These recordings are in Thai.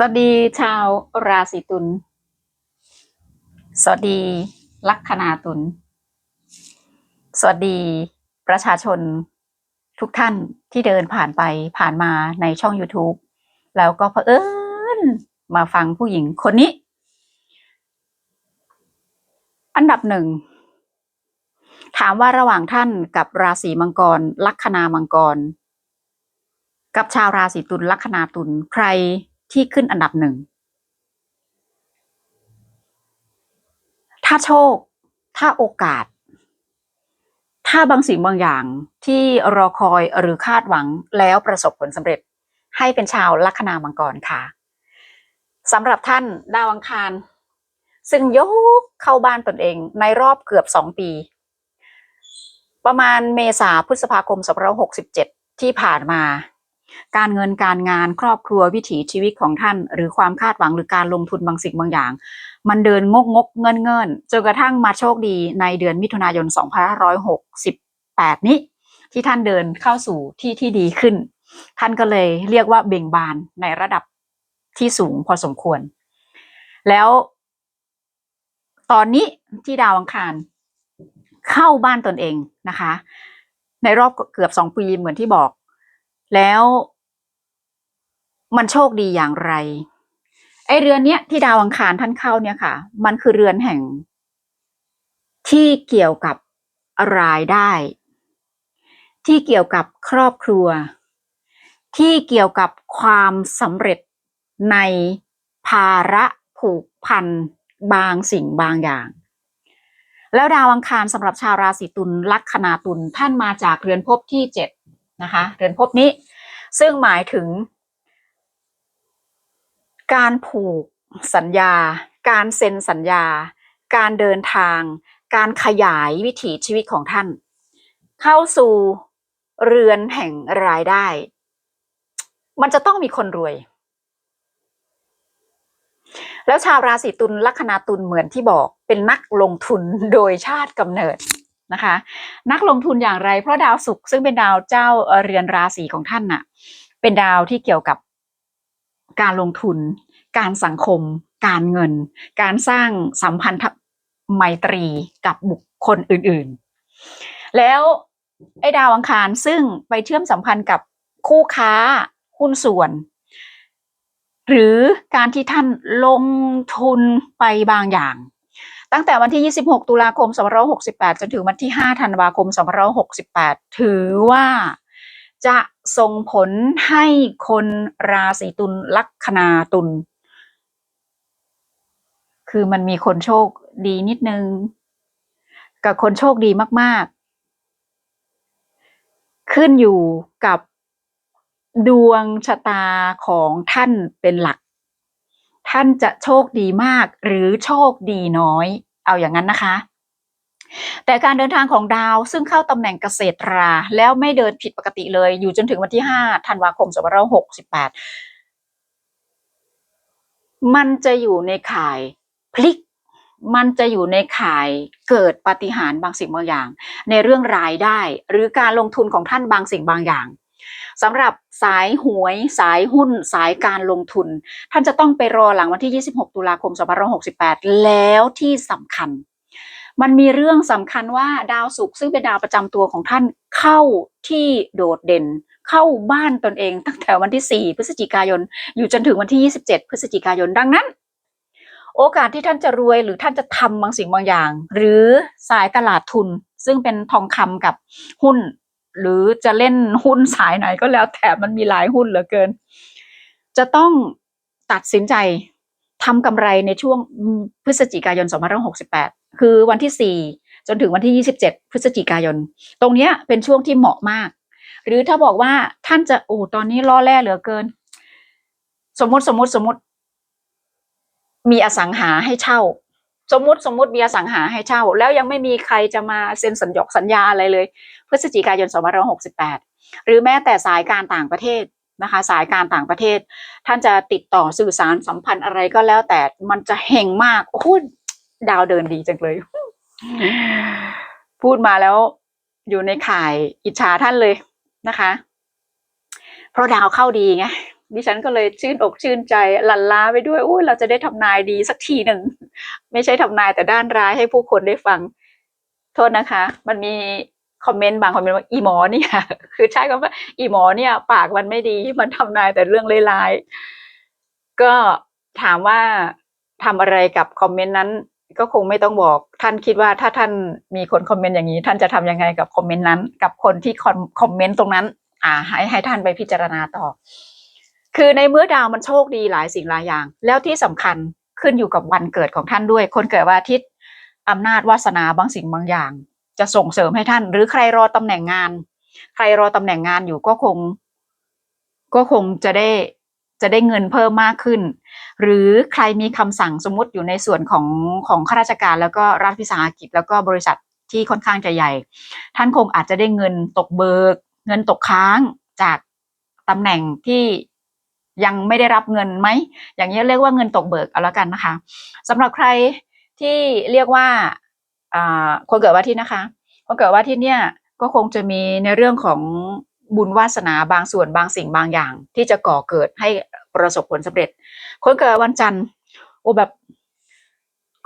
สวัสดีชาวราศีตุล สวัสดีลัคนาตุล สวัสดีประชาชนทุกท่านที่เดินผ่านไปผ่านมาในช่อง YouTube แล้วก็เผอิญมาฟังผู้หญิงคนนี้ อันดับหนึ่ง ถามว่าระหว่างท่านกับราศีมังกร ลัคนามังกร กับชาวราศีตุลลัคนาตุลใคร ที่ขึ้นอันดับหนึ่ง ถ้าโชค ถ้าโอกาส ถ้าบางสิ่งบางอย่างที่รอคอยหรือคาดหวังแล้วประสบผลสำเร็จให้เป็นชาวลัคนามังกรค่ะสำหรับท่านดาวอังคาร ซึ่งยกเข้าบ้านตนเองในรอบเกือบสองปี ประมาณเมษาพฤษภาคม2567 ที่ผ่านมา การเงินการงานครอบครัววิถีชีวิตของท่าน หรือความคาดหวังหรือการลงทุนบางสิ่งบางอย่าง มันเดินงกงกเงินเงินจนกระทั่งมาโชคดีในเดือนมิถุนายน 2568 นี้ ที่ท่านเดินเข้าสู่ที่ที่ดีขึ้น ท่านก็เลยเรียกว่าเบ่งบานในระดับที่สูงพอสมควร แล้ว ตอนนี้ที่ดาวอังคารเข้าบ้านตนเองนะคะ ในรอบเกือบสองปีเหมือนที่บอก แล้วมันโชคดีอย่างไร ไอเรือนเนี้ยที่ดาวอังคารท่านเข้าเนี่ยค่ะ มันคือเรือนแห่ง ที่เกี่ยวกับรายได้ ที่เกี่ยวกับครอบครัว ที่เกี่ยวกับความสำเร็จในภาระผูกพันบางสิ่งบางอย่าง แล้วดาวอังคารสำหรับชาวราศีตุลลัคนาตุลท่านมาจากเรือนภพที่เจ็ด นะคะเรือนภพนี้ ซึ่งหมายถึง การผูกสัญญา การเซ็นสัญญา การเดินทาง การขยายวิถีชีวิตของท่าน เข้าสู่เรือนแห่งรายได้ มันจะต้องมีคนรวย แล้วชาวราศีตุลลัคนาตุลเหมือนที่บอกเป็นนักลงทุนโดยชาติกำเนิด นะคะ นักลงทุนอย่างไร เพราะดาวศุกร์ซึ่งเป็นดาวเจ้าเรือนราศีของท่านน่ะ เป็นดาวที่เกี่ยวกับการลงทุน การสังคม การเงิน การสร้างสัมพันธไมตรีกับบุคคลอื่นๆ แล้วไอ้ดาวอังคารซึ่งไปเชื่อมสัมพันธ์กับคู่ค้าหุ้นส่วน หรือการที่ท่านลงทุนไปบางอย่าง ตั้งแต่วันที่ 26 ตุลาคม 2568 จนถึงวันที่ 5 ธันวาคม 2568 ถือว่าจะส่งผลให้คนราศีตุลลัคนาตุลคือมันมีคนโชคดีนิดนึง กับคนโชคดีมาก ๆ ขึ้นอยู่กับดวงชะตาของท่านเป็นหลัก ท่านจะโชคดีมากหรือโชคดีน้อย เอาอย่างนั้นนะคะ แต่การเดินทางของดาวซึ่งเข้าตำแหน่งเกษตรรา แล้วไม่เดินผิดปกติเลย อยู่จนถึงวันที่ 5 ธันวาคม 2568 มันจะอยู่ในข่ายพลิกมันจะอยู่ในข่ายเกิดปฏิหารบางสิ่งบางอย่าง ในเรื่องรายได้ หรือการลงทุนของท่านบางสิ่งบางอย่าง สำหรับสายหวย สายหุ้น สายการลงทุน ท่านจะต้องไปรอหลังวันที่ 26 ตุลาคม 2568 แล้วที่สำคัญ มันมีเรื่องสำคัญว่าดาวศุกร์ซึ่งเป็นดาวประจำตัวของท่านเข้าที่โดดเด่น เข้าบ้านตนเองตั้งแต่วันที่ 4 พฤศจิกายน อยู่จนถึงวันที่ 27 พฤศจิกายนดังนั้นโอกาสที่ท่านจะรวยหรือท่านจะทำบางสิ่งบางอย่าง หรือสายตลาดทุนซึ่งเป็นทองคำกับหุ้น หรือจะเล่นหุ้นสายไหนก็แล้วแต่มันมีหลายหุ้นเหลือเกิน จะต้องตัดสินใจทำกำไรในช่วงพฤศจิกายน 2568 คือวันที่ 4 จนถึงวันที่ 27 พฤศจิกายน ตรงนี้เป็นช่วงที่เหมาะมาก หรือถ้าบอกว่าท่านจะโอ้ตอนนี้ล่อแร่เหลือเกิน สมมติสมมติสมมติ มีอสังหาให้เช่า สมมติสมมติมีอสังหาให้เช่า แล้วยังไม่มีใครจะมาเซ็นสัญญกสัญญาอะไรเลย พฤศจิกายน2568 หรือแม้แต่สายการต่างประเทศนะคะสายการต่างประเทศ ท่านจะติดต่อสื่อสารสัมพันธ์อะไรก็แล้วแต่มันจะเฮงมากโอ้โหดาวเดินดีจังเลย พูดมาแล้วอยู่ในข่ายอิจฉาท่านเลยนะคะ เพราะดาวเข้าดีไง ดิฉันก็เลยชื่นอกชื่นใจหลั่นล้าไปด้วยอุ้ยเราจะได้ทำนายดีสักทีหนึ่ง ไม่ใช่ทำนายแต่ด้านร้ายให้ผู้คนได้ฟัง โทษนะคะ มันมีคอมเมนต์บางคอมเมนต์ว่าอีหมอเนี่ยคือใช้คำว่าอีหมอเนี่ย ปากมันไม่ดีมันทำนายแต่เรื่องร้ายๆก็ถามว่าทำอะไรกับคอมเมนต์นั้นก็คงไม่ต้องบอกท่านคิดว่าถ้าท่านมีคนคอมเมนต์อย่างนี้ ท่านจะทำยังไงกับคอมเมนต์นั้น กับคนที่คอมเมนต์ตรงนั้น อ่า ให้ให้ท่านไปพิจารณาต่อ คือในเมื่อดาวมันโชคดีหลายสิ่งหลายอย่าง แล้วที่สำคัญขึ้นอยู่กับวันเกิดของท่านด้วย คนเกิดวันอาทิตย์อำนาจวาสนาบางสิ่งบางอย่าง จะส่งเสริมให้ท่าน หรือใครรอตำแหน่งงาน ใครรอตำแหน่งงานอยู่ก็คง ก็คงจะได้จะได้เงินเพิ่มมากขึ้น หรือใครมีคำสั่งสมมติอยู่ในส่วนของของข้าราชการ แล้วก็รัฐวิสาหกิจแล้วก็บริษัทที่ค่อนข้างจะใหญ่ ท่านคงอาจจะได้เงินตกเบิก เงินตกค้างจากตำแหน่งที่ ยังไม่ได้รับเงินไหม อย่างนี้เรียกว่าเงินตกเบิกเอาแล้วกันนะคะสำหรับใครที่เรียกว่าคนเกิดวันที่นะคะ คนเกิดวันที่เนี่ยก็คงจะมีในเรื่องของบุญวาสนาบางส่วนบางสิ่งบางอย่าง ที่จะก่อเกิดให้ประสบผลสำเร็จ คนเกิดวันจันทร์โอ้แบบ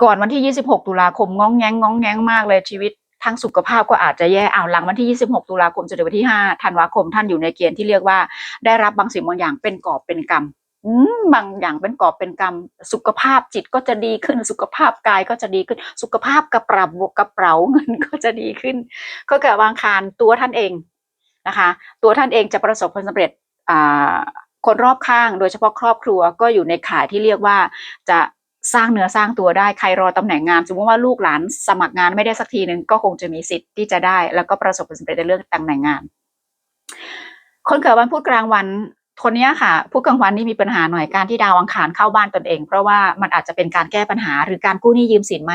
ก่อนวันที่ 26 ตุลาคมง้องแง้งง้องแง้งมากเลยชีวิต ทั้งสุขภาพก็อาจจะแย่เอาหลังวันที่ 26 ตุลาคมจนถึงวันที่ 5 ธันวาคมท่านอยู่ในเกณฑ์ที่เรียกว่า ได้รับบางสิ่งบางอย่างเป็นกอบเป็นกรรมบางอย่างเป็นกอบเป็นกรรม สุขภาพจิตก็จะดีขึ้น สุขภาพกายก็จะดีขึ้น สุขภาพกระเป๋ากระเป๋าเงินก็จะดีขึ้น ก็เกิดวางคารตัวท่านเองนะคะ ตัวท่านเองจะประสบผลสำเร็จคนรอบข้าง โดยเฉพาะครอบครัวก็อยู่ในข่ายที่เรียกว่าจะ สร้างเนื้อสร้างตัวได้ใครรอตำแหน่งงานสมมติว่าลูกหลานสมัครงานไม่ได้สักทีหนึ่งก็คงจะมีสิทธิ์ที่จะได้ แล้วก็ประสบผลสำเร็จในเรื่องตำแหน่งงาน คนเกิดวันพุธกลางวันคนนี้ค่ะพุธกลางวันนี่มีปัญหาหน่อยการที่ดาวอังคารเข้าบ้านตนเอง เพราะว่ามันอาจจะเป็นการแก้ปัญหาหรือการกู้หนี้ยืมสินไหม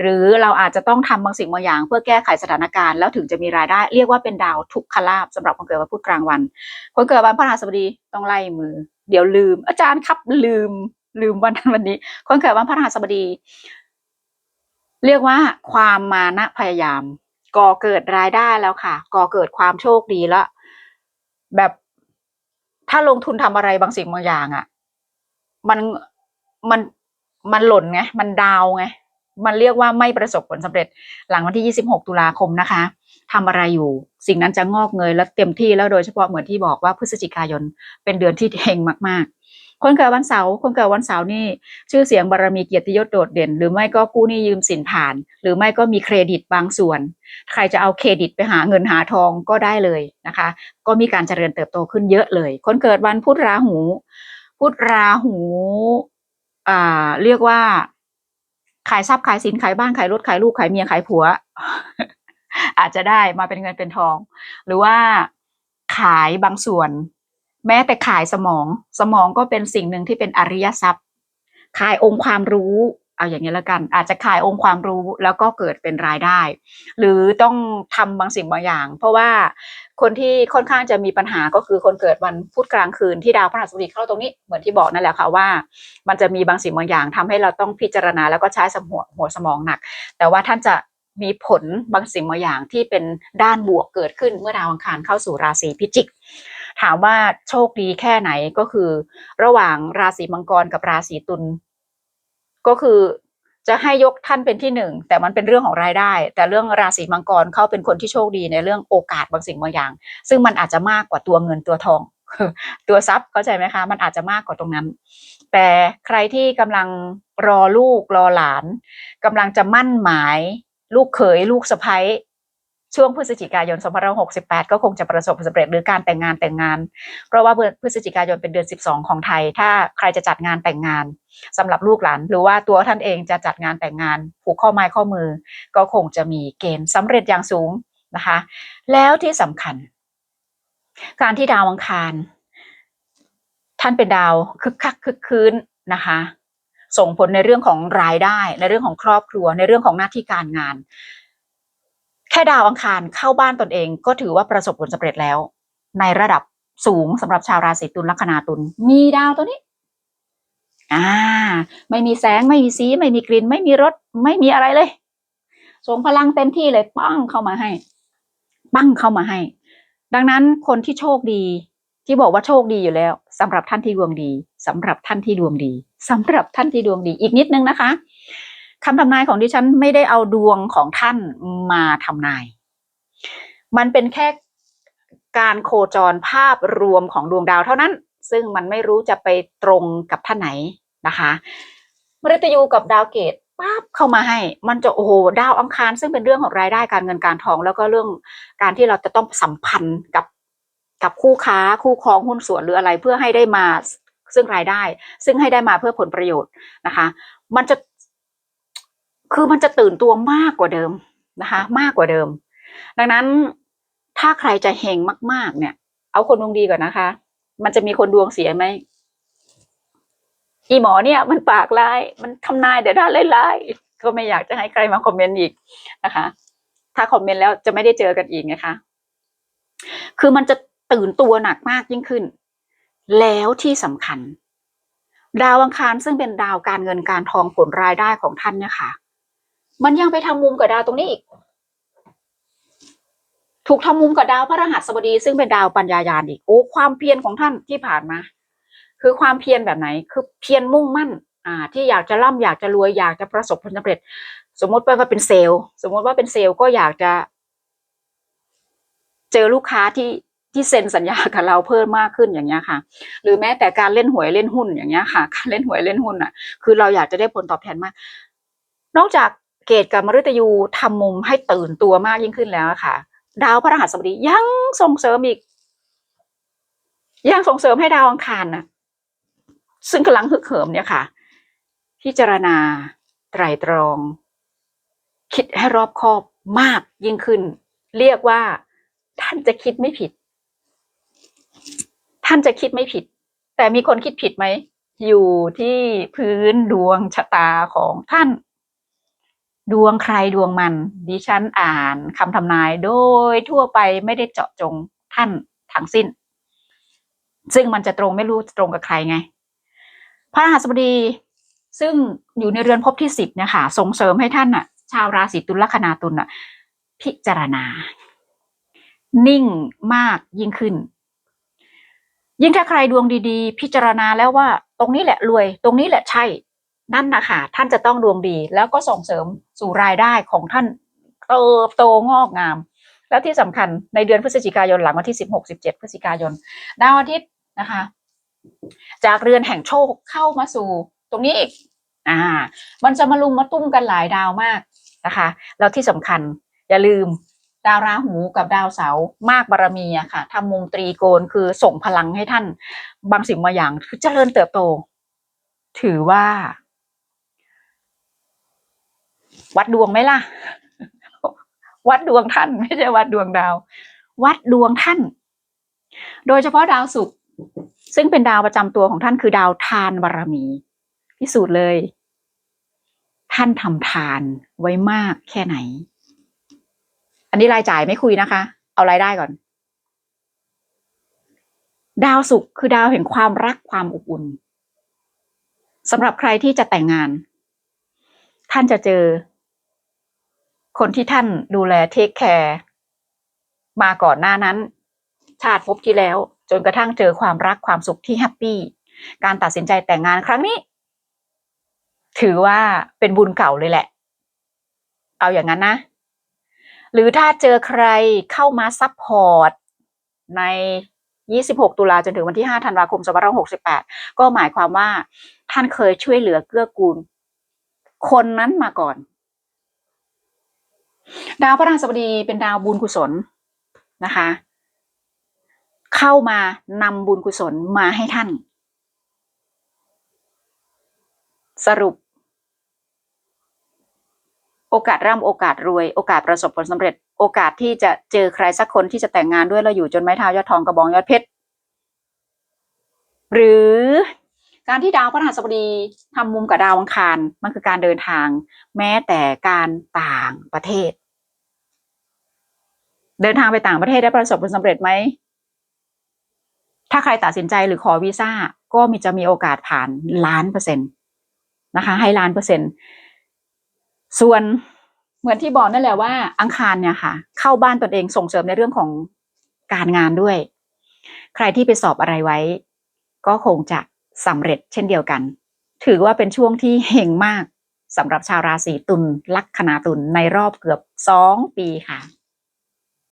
หรือเราอาจจะต้องทำบางสิ่งบางอย่าง เพื่อแก้ไขสถานการณ์แล้วถึงจะมีรายได้ เรียกว่าเป็นดาวทุกขลาบสำหรับคนเกิดวันพุธกลางวันคนเกิดวันพฤหัสบดีต้องไล่มือ เดี๋ยวลืม อาจารย์ครับลืม ลืมวันนั้นวันนี้คนเกิดวันพฤหัสบดี เรียกว่าความมานะพยายาม ก่อเกิดรายได้แล้วค่ะ ก่อเกิดความโชคดีแล้ว แบบถ้าลงทุนทำอะไรบางสิ่งบางอย่างอะ่ะ มันมันมันหล่นไง มันดาวไง มันเรียกว่าไม่ประสบผลสำเร็จ หลังวันที่ 26 ตุลาคมนะคะทำอะไรอยู่ สิ่งนั้นจะงอกเงยและเต็มที่แล้วโดยเฉพาะเหมือนที่บอกว่าพฤศจิกายนเป็นเดือนที่เฮงมาก ๆ คนเกิดวันเสาร์คนเกิดวันเสาร์นี่ชื่อเสียงบารรมีเกียรติยศโดดเด่น หรือไม่ก็กู้หนี้ยืมสินผ่าน หรือไม่ก็มีเครดิตบางส่วน ใครจะเอาเครดิตไปหาเงินหาทองก็ได้เลยนะคะ ก็มีการเจริญเติบโตขึ้นเยอะเลย คนเกิดวันพุธราหูพุธราหูอ่าเรียกว่า ขายทรัพย์ขายสินขายบ้านขายรถขายลูกขายเมียขายผัว อาจจะได้มาเป็นเงินเป็นทอง หรือว่าขายบางส่วน แม้แต่ขายสมอง สมองก็เป็นสิ่งหนึ่งที่เป็นอริยทรัพย์ ขายองค์ความรู้เอาอย่างนี้แล้วกัน อาจจะขายองค์ความรู้แล้วก็เกิดเป็นรายได้ หรือต้องทำบางสิ่งบางอย่าง เพราะว่าคนที่ค่อนข้างจะมีปัญหาก็คือคนเกิดวันพุธกลางคืนที่ดาวพฤหัสบดีเข้าตรงนี้เหมือนที่บอกนั่นแหละค่ะว่า มันจะมีบางสิ่งบางอย่างทำให้เราต้องพิจารณาแล้วก็ใช้สมองหัวสมองหนัก แต่ว่าท่านจะมีผลบางสิ่งบางอย่างที่เป็นด้านบวกเกิดขึ้นเมื่อดาวอังคารเข้าสู่ราศีพิจิก ถามว่าโชคดีแค่ไหนก็คือ ระหว่างราศีมังกรกับราศีตุลก็คือจะให้ยกท่านเป็นที่หนึ่งแต่มันเป็นเรื่องของรายได้ แต่เรื่องราศีมังกรเขาเป็นคนที่โชคดีในเรื่องโอกาสบางสิ่งบางอย่าง ซึ่งมันอาจจะมากกว่าตัวเงินตัวทอง ตัวทรัพย์เข้าใจไหมคะ มันอาจจะมากกว่าตรงนั้น แต่ใครที่กำลังรอลูกรอหลานกำลังจะมั่นหมาย ลูกเขยลูกสะพ้ย ช่วงพฤศจิกายน 2568 ก็คงจะประสบผลสำเร็จหรือการแต่งงานแต่งงาน เพราะว่าพฤศจิกายนเป็นเดือน 12 ของไทย ถ้าใครจะจัดงานแต่งงานสำหรับลูกหลาน หรือว่าตัวท่านเองจะจัดงานแต่งงานผูกข้อไม้ข้อมือ ก็คงจะมีเกณฑ์สำเร็จอย่างสูงนะคะ แล้วที่สำคัญ การที่ดาวอังคาร ท่านเป็นดาวคึกคักคึกคืนนะคะส่งผลในเรื่องของรายได้ ในเรื่องของครอบครัว ในเรื่องของหน้าที่การงาน ค่ดาวอังคารเข้าบ้านตนเอง ก็ถือว่าประสบผลสำเร็จแล้ว ในระดับสูงสำหรับชาวราศีตุลลัคนาตุลมีดาวตัวนี้ อ่า ไม่มีแสงไม่มีสี ไม่มีกลิ่น ไม่มีรสไม่มีอะไรเลยส่งพลังเต็มที่เลยปั้งเข้ามาให้ปั้งเข้ามาให้ ดังนั้นคนที่โชคดีที่บอกว่าโชคดีอยู่แล้วสำหรับท่านที่ดวงดีสำหรับท่านที่ดวงดีสำหรับท่านที่ดวงดี อีกนิดนึงนะคะ คำทำนายของดิฉันไม่ได้เอาดวงของท่านมาทำนาย มันเป็นแค่การโคจรภาพรวมของดวงดาวเท่านั้น ซึ่งมันไม่รู้จะไปตรงกับท่านไหนนะคะมฤตยูกับดาวเกตปั๊บเข้ามาให้ มันจะโอ้โหดาวอังคาร ซึ่งเป็นเรื่องของรายได้การเงินการทอง แล้วก็เรื่องการที่เราจะต้องสัมพันธ์กับกับคู่ค้าคู่ครองหุ้นส่วนหรืออะไรเพื่อให้ได้มาซึ่งรายได้ ซึ่งให้ได้มาเพื่อผลประโยชน์นะคะ มันจะ คือมันจะตื่นตัวมากกว่าเดิมนะคะ มากกว่าเดิม ดังนั้นถ้าใครจะเฮงมาก ๆ เนี่ย เอาคนดวงดีก่อนนะคะ มันจะมีคนดวงเสียไหมอีหมอเนี่ยมันปากร้าย มันทำนายแต่ด้านร้ายๆก็ไม่อยากจะให้ใครมาคอมเมนต์อีกนะคะ ถ้าคอมเมนต์แล้วจะไม่ได้เจอกันอีกนะคะ คือมันจะตื่นตัวหนักมากยิ่งขึ้น แล้วที่สำคัญ ดาวอังคารซึ่งเป็นดาวการเงินการทองผลรายได้ของท่านเนี่ยค่ะ มันยังไปทำมุมกับดาวตรงนี้อีก ถูกทำมุมกับดาวพระรหัสบดี ซึ่งเป็นดาวปัญญายานอีก โอ้ความเพียรของท่านที่ผ่านมา คือความเพียรแบบไหน คือเพียรมุ่งมั่น อ่า ที่อยากจะร่ำอยากจะรวยอยากจะประสบผลสำเร็จ สมมติว่าเป็นเซลล์ สมมติว่าเป็นเซลล์ก็อยากจะ เจอลูกค้าที่ที่เซ็นสัญญากับเราเพิ่มมากขึ้นอย่างเงี้ยค่ะ หรือแม้แต่การเล่นหวยเล่นหุ้นอย่างเงี้ยค่ะ การเล่นหวยเล่นหุ้นอะ คือเราอยากจะได้ผลตอบแทนมาก นอกจาก เกตกับมฤตยูทำมุมให้ตื่นตัวมากยิ่งขึ้นแล้วค่ะ ดาวพระรหัสบดียังส่งเสริมอีก ยังส่งเสริมให้ดาวอังคารนะซึ่งกำลังฮึกเหิมเนี่ยค่ะ พิจารณา ไตรตรอง คิดให้รอบคอบมากยิ่งขึ้น เรียกว่า ท่านจะคิดไม่ผิด ท่านจะคิดไม่ผิด แต่มีคนคิดผิดไหม อยู่ที่พื้นดวงชะตาของท่าน ดวงใครดวงมัน ดิฉันอ่านคำทำนายโดยทั่วไปไม่ได้เจาะจงท่านทั้งสิ้น ซึ่งมันจะตรงไม่รู้ตรงกับใครไง พระรหัสบดีซึ่งอยู่ในเรือนภพที่สิบเนี่ยค่ะส่งเสริมให้ท่านน่ะ ชาวราศีตุลลัคนาตุลน่ะ พิจารณา นิ่งมากยิ่งขึ้น ยิ่งถ้าใครดวงดีๆ พิจารณาแล้วว่า ตรงนี้แหละรวย ตรงนี้แหละใช่ นั่นนะคะท่านจะต้องดวงดี แล้วก็ส่งเสริมสู่รายได้ของท่านเติบโตงอกงาม แล้วที่สำคัญในเดือนพฤศจิกายนหลังวันที่16 17พฤศจิกายน ดาวอาทิตย์นะคะ จากเรือนแห่งโชคเข้ามาสู่ตรงนี้อีกอ่า มันจะมาลุมมาตุ้มกันหลายดาวมากนะคะ แล้วที่สำคัญอย่าลืมดาวราหูกับดาวเสาร์มากบารมีอะค่ะทำมุมตรีโกณคือส่งพลังให้ท่าน บางสิ่งบางอย่างคือเจริญเติบโต ถือว่า วัดดวงไหมล่ะ วัดดวงท่านไม่ใช่วัดดวงดาว วัดดวงท่าน โดยเฉพาะดาวศุกร์ซึ่งเป็นดาวประจำตัวของท่านคือดาวทานบารมี พิสูจน์เลย ท่านทำทานไว้มากแค่ไหน อันนี้รายจ่ายไม่คุยนะคะ เอารายได้ก่อน ดาวศุกร์คือดาวแห่งความรักความอบอุ่นสำหรับใครที่จะแต่งงาน ท่านจะเจอ คนที่ท่านดูแลเทคแคร์มาก่อนหน้านั้น ชาติภพที่แล้ว จนกระทั่งเจอความรักความสุขที่แฮปปี้การตัดสินใจแต่งงานครั้งนี้ ถือว่าเป็นบุญเก่าเลยแหละ เอาอย่างนั้นนะ หรือถ้าเจอใครเข้ามาซัพพอร์ตใน 26 ตุลาจนถึงวันที่ 5 ธันวาคม 2568 ก็หมายความว่าท่านเคยช่วยเหลือเกื้อกูล คนนั้นมาก่อน ดาวพระราชบดีเป็นดาวบุญกุศลนะคะ เข้ามานำบุญกุศลมาให้ท่าน สรุป โอกาสร่ำโอกาสรวยโอกาสประสบผลสำเร็จ โอกาสที่จะเจอใครสักคนที่จะแต่งงานด้วยเราอยู่จนไม้เท้ายอดทองกระบองยอดเพชรหรือ การที่ดาวพฤหัสบดีทำมุมกับดาวอังคารมันคือการเดินทาง แม้แต่การต่างประเทศ เดินทางไปต่างประเทศได้ประสบผลสำเร็จไหมถ้าใครตัดสินใจหรือขอวีซ่าก็มีจะมีโอกาสผ่านล้านเปอร์เซ็นต์นะคะ ให้ล้านเปอร์เซ็นต์ส่วนเหมือนที่บอกนั่นแหละว่า อังคารเนี่ยค่ะ เข้าบ้านตนเองส่งเสริมในเรื่องของการงานด้วย ใครที่ไปสอบอะไรไว้ ก็คงจะ สำเร็จเช่นเดียวกัน ถือว่าเป็นช่วงที่เฮงมากสำหรับชาวราศีตุลลัคนาตุลในรอบเกือบ2ปีค่ะ